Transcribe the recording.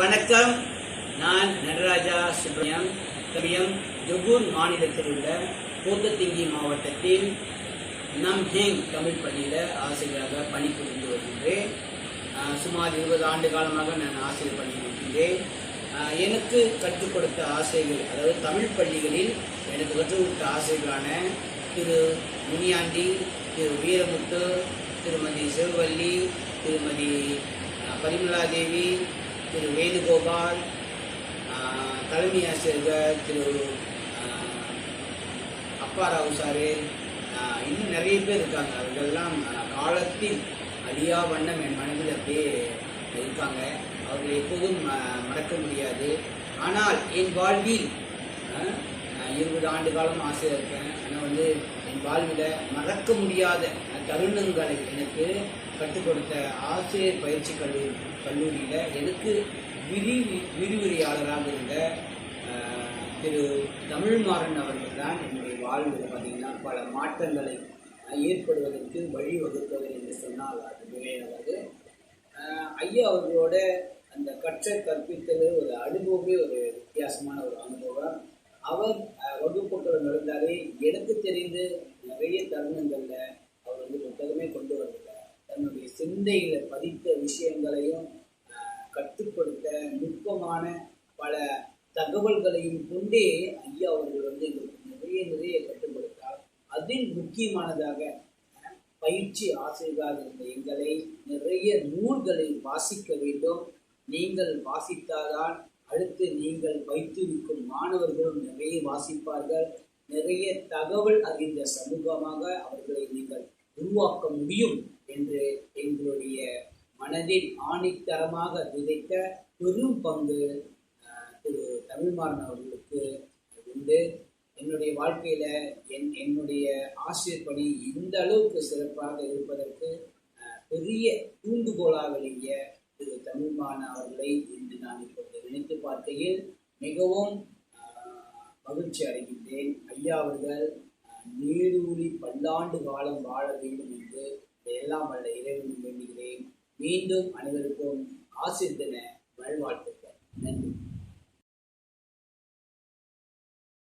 வணக்கம். நான் நடராஜா சுப்ரமணியம் கவியம் ஜொகூர் மாநிலத்தில் உள்ள கோத்தத்திங்கி மாவட்டத்தில் நம்ஹேங் தமிழ் பள்ளியில் ஆசிரியராக பணிபுரிந்து வருகின்றேன். சுமார் இருபது ஆண்டு காலமாக நான் ஆசிரியர் பணிபுரிகின்றேன் எனக்கு கற்றுக் கொடுத்த ஆசிரியர்கள் அதாவது தமிழ் பள்ளிகளில் எனக்கு கற்றுக் கொடுத்த ஆசிரியர்களான திரு முனியாண்டி திரு வீரமுத்து திருமதி சிவவல்லி திருமதி பரிமலா தேவி திரு வேணுகோபால் தலைமை ஆசிரியர்கள் திரு அப்பா ராவ் சாரு இன்னும் நிறைய பேர் இருக்காங்க. அவர்கள்லாம் ஆஹ் காலத்தில் அழியா வண்ணம் என் மனதில் அப்படியே இருக்காங்க. அவர்கள் எப்போதும் மறக்க முடியாது. ஆனால் என் வாழ்வில் இருபது ஆண்டு காலம் ஆசையாக இருக்கேன் ஆனால் வந்து என் வாழ்வில் மறக்க முடியாத தருணங்களை எனக்கு கற்றுக் கொடுத்த ஆசிரியர் பயிற்சி கல்லூரி கல்லூரியில் எனக்கு விரி விரிவுரையாளராக இருந்த திரு தமிழ்மாறன் அவர்கள் தான் என்னுடைய வாழ்வில் பார்த்தீங்கன்னா பல மாற்றங்களை ஏற்படுவதற்கு வழிவகுத்தவர் என்று சொன்னால் அது மிகையாகாது ஐயா அவர்களோட அந்த கற்ற கற்பித்தல் ஒரு அனுபவமே ஒரு வித்தியாசமான ஒரு அனுபவம். அவர் வகுப்புகள் நடந்தாலே எனக்கு தெரிந்து நிறைய தருணங்கள்ல அவர் வந்து புத்தகமே கொண்டு வரல தன்னுடைய சிந்தையில பதித்த விஷயங்களையும் கட்டுப்படுத்த நுட்பமான பல தகவல்களையும் கொண்டே ஐயா அவர்கள் வந்து எங்களுக்கு நிறைய நிறைய கட்டுப்படுத்தார் அதில் முக்கியமானதாக பயிற்சி ஆசிரியராக இருந்த எங்களை நிறைய நூல்களை வாசிக்க வேண்டும். நீங்கள் வாசித்தால்தான் அடுத்து நீங்கள் வைத்திருக்கும் மாணவர்களும் நிறைய வாசிப்பார்கள். நிறைய தகவல் அறிந்த சமூகமாக அவர்களை நீங்கள் உருவாக்க முடியும் என்று எங்களுடைய மனதில் ஆணித்தரமாக விதைத்த பெரும் பங்கு திரு தமிழ்மாறன் அவர்களுக்கு உண்டு. என்னுடைய வாழ்க்கையில் என் என்னுடைய ஆசிரியர் பணி இந்த அளவுக்கு சிறப்பாக இருப்பதற்கு பெரிய தூண்டுகோலாக விளங்கிய திரு தமிழ்மாறன் அவர்களை இன்று நான் இப்பொழுது பார்க்கையில் மிகவும் மகிழ்ச்சி அடைகின்றேன். ஐயா அவர்கள் நீடூழி பல்லாண்டு காலம் வாழ வேண்டும் என்று எல்லாம் வல்ல இறைவனும் வேண்டுகிறேன். மீண்டும் அனைவருக்கும் ஆசிர்தன தின